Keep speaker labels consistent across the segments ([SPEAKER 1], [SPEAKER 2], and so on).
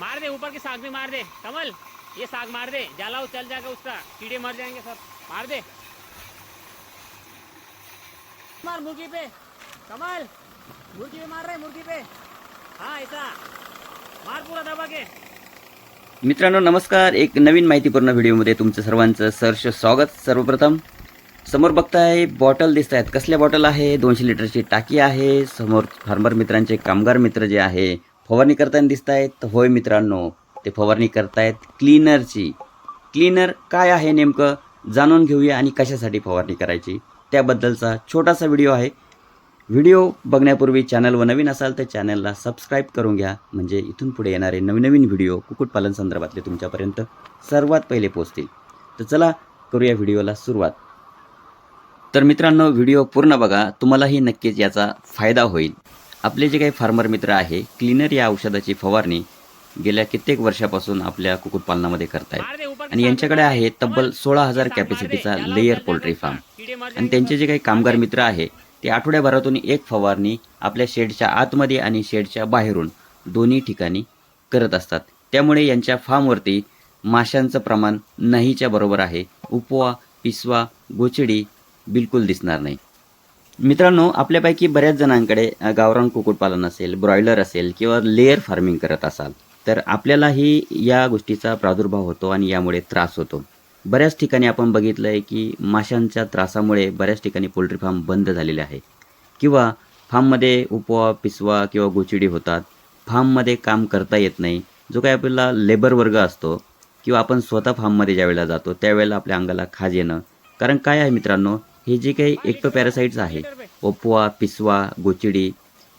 [SPEAKER 1] मार दे ऊपर की साग भी मार दे। कमल ये साग मार दे। जलाओ चल जाएगा उसका। कीड़े मर जाएंगे सब। मार दे। मार मुर्गी पे। कमल मुर्गी पे मार रहे मुर्गी पे। हाँ ऐसा। मार पूरा दबा के।
[SPEAKER 2] मित्रांनो नमस्कार। एक नवीन माहितीपूर्ण व्हिडिओमध्ये तुमचं सर्वांचं सहर्ष स्वागत. सर्वप्रथम समोर बघताय बॉटल दिसत आहेत कसल्या बॉटल आहे? दोनशे लिटरची टाकी आहे. समोर फार्मर मित्रांचे कामगार मित्र जे आहे फवारणी करताना दिसत आहेत तर होय मित्रांनो ते फवारणी करतायत क्लीनरची. क्लीनर काय आहे नेमकं? जाणून घेऊया आणि कशासाठी फवारणी करायची. त्याबद्दलचा छोटासा व्हिडिओ आहे. व्हिडिओ बघण्यापूर्वी चॅनलवर नवीन असाल तर चॅनलला सबस्क्राईब करून घ्या. म्हणजे इथून पुढे येणारे नवीन नवीन व्हिडिओ कुक्कुटपालन संदर्भातले तुमच्यापर्यंत सर्वात पहिले पोहोचतील. तर चला करूया व्हिडिओला सुरुवात. तर मित्रांनो व्हिडिओ पूर्ण बघा. तुम्हालाही नक्कीच याचा फायदा होईल. आपले जे काही फार्मर मित्र आहे क्लीनर या औषधाची फवारणी गेल्या कित्येक वर्षापासून आपल्या कुक्कुटपालनामध्ये करतायत. आणि यांच्याकडे आहे तब्बल. सोळा हजार कॅपॅसिटीचा लेयर पोल्ट्री फार्म आणि त्यांचे. जे काही कामगार मित्र आहे ते आठवड्याभरातून एक फवारणी आपल्या शेडच्या आतमध्ये आणि शेडच्या बाहेरून दोन्ही ठिकाणी करत असतात. त्यामुळे यांच्या फार्मवरती माशांचं प्रमाण नाहीच्या बरोबर आहे. उपवा पिसवा गोचिडी बिलकुल दिसणार नाही. मित्रांनो आपल्यापैकी बऱ्याच जणांकडे गावरान कुक्कुटपालन असेल ब्रॉयलर असेल किंवा लेअर फार्मिंग करत असाल तर आपल्यालाही या गोष्टीचा प्रादुर्भाव होतो आणि यामुळे त्रास होतो. बऱ्याच ठिकाणी आपण बघितलं आहे की माशांच्या त्रासामुळे बऱ्याच ठिकाणी पोल्ट्री फार्म बंद झालेले आहे. किंवा फार्ममध्ये उपवा पिसवा किंवा गोचिडी होतात. फार्ममध्ये काम करता येत नाही. जो काही आपल्याला लेबर वर्ग असतो किंवा आपण स्वतः फार्ममध्ये ज्यावेळेला जातो त्यावेळेला आपल्या अंगाला खाज येणं. कारण काय आहे मित्रांनो हे जे काही एक्टोपॅरासाईट्स आहे ओपवा पिसवा गोचिडी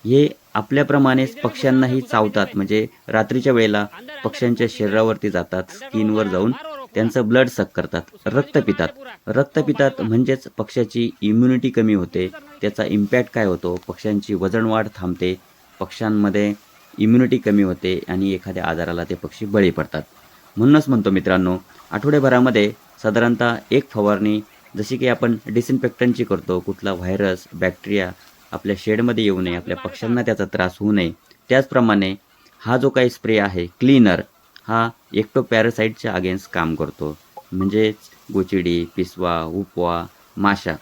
[SPEAKER 2] हे आपल्याप्रमाणेच पक्ष्यांनाही चावतात. म्हणजे रात्रीच्या वेळेला पक्ष्यांच्या शरीरावरती जातात स्किनवर जाऊन त्यांचं ब्लड सक करतात रक्त पितात. रक्त पितात म्हणजेच पक्ष्याची इम्युनिटी कमी होते. त्याचा इम्पॅक्ट काय होतो? पक्ष्यांची वजनवाढ थांबते. पक्ष्यांमध्ये इम्युनिटी कमी होते आणि एखाद्या आजाराला ते पक्षी बळी पडतात. म्हणूनच म्हणतो मित्रांनो आठवड्याभरामध्ये साधारणतः एक फवारणी जशी की आपण डिसइन्फेक्टनची करतो कुठला व्हायरस बॅक्टेरिया आपल्या शेडमध्ये येऊ नये आपल्या पक्ष्यांना त्याचा त्रास होऊ नये. त्याचप्रमाणे हा जो काही स्प्रे आहे क्लीनर हा एकटो पॅरासाईटच्या अगेन्स्ट काम करतो. म्हणजेच गोचिडी पिसवा उपवा माशा.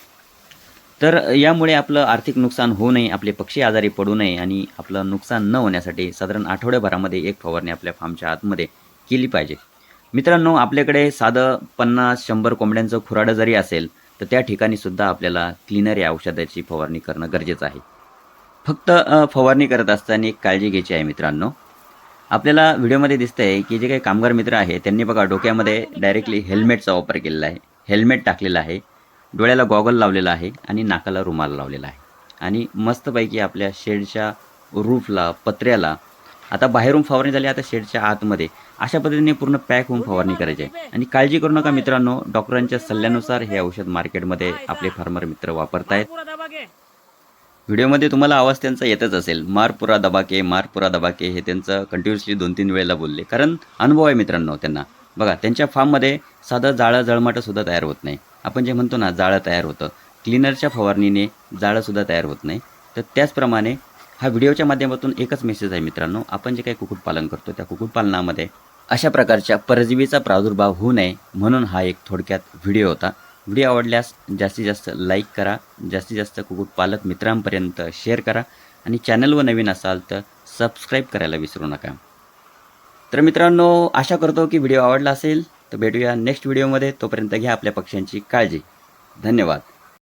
[SPEAKER 2] तर यामुळे आपलं आर्थिक नुकसान होऊ नये आपले पक्षी आजारी पडू नये आणि आपलं नुकसान न होण्यासाठी साधारण आठवड्याभरामध्ये एक फवारणी आपल्या फार्मच्या आतमध्ये केली पाहिजे. मित्रांनो आपल्याकडे साधं पन्नास शंभर कोंबड्यांचं खुराडं जरी असेल तर त्या ठिकाणी सुद्धा आपल्याला क्लीनर या औषधाची फवारणी करणं गरजेचं आहे. फक्त फवारणी करत असताना एक काळजी घ्यायची आहे मित्रांनो. आपल्याला व्हिडिओमध्ये दिसतंय की जे काही कामगार मित्र आहे त्यांनी बघा डोक्यामध्ये डायरेक्टली हेल्मेटचा वापर केलेला आहे. हेल्मेट टाकलेला आहे डोळ्याला गॉगल लावलेला आहे आणि नाकाला रुमाल लावलेला आहे. आणि मस्तपैकी आपल्या शेडच्या रूफला पत्र्याला आता बाहेरून फवारणी झाली आता शेडच्या आतमध्ये. अशा पद्धतीने पूर्ण पॅक होऊन फवारणी करायची. आहे आणि काळजी करू नका मित्रांनो डॉक्टरांच्या सल्ल्यानुसार हे औषध मार्केटमध्ये आपले फार्मर मित्र वापरतायत. व्हिडिओमध्ये तुम्हाला आवाज त्यांचा येतच असेल. मारपुरा दबाके मारपुरा दबाके हे त्यांचं कंटिन्युअसली दोन तीन वेळेला बोलले. कारण अनुभव आहे मित्रांनो त्यांना. बघा त्यांच्या फार्ममध्ये साधं जाळं जळमाटंसुद्धा तयार होत नाही. आपण जे म्हणतो ना जाळं तयार होतं. क्लिनरच्या फवारणीने जाळंसुद्धा तयार होत नाही. तर त्याचप्रमाणे हा व्हिडिओच्या माध्यमातून एकच मेसेज आहे मित्रांनो. आपण जे काही कुक्कुटपालन करतो त्या कुक्कुटपालनामध्ये अशा प्रकारच्या परजीवीचा प्रादुर्भाव होऊ नये म्हणून हा एक थोडक्यात व्हिडिओ होता. व्हिडिओ आवडल्यास जास्तीत जास्त लाईक करा जास्तीत जास्त कुक्कुटपालक मित्रांपर्यंत शेअर करा आणि चॅनलवर नवीन असाल तर सबस्क्राईब करायला विसरू नका. तर मित्रांनो आशा करतो की व्हिडिओ आवडला असेल. तर भेटूया नेक्स्ट व्हिडिओमध्ये तोपर्यंत घ्या आपल्या पक्ष्यांची काळजी. धन्यवाद.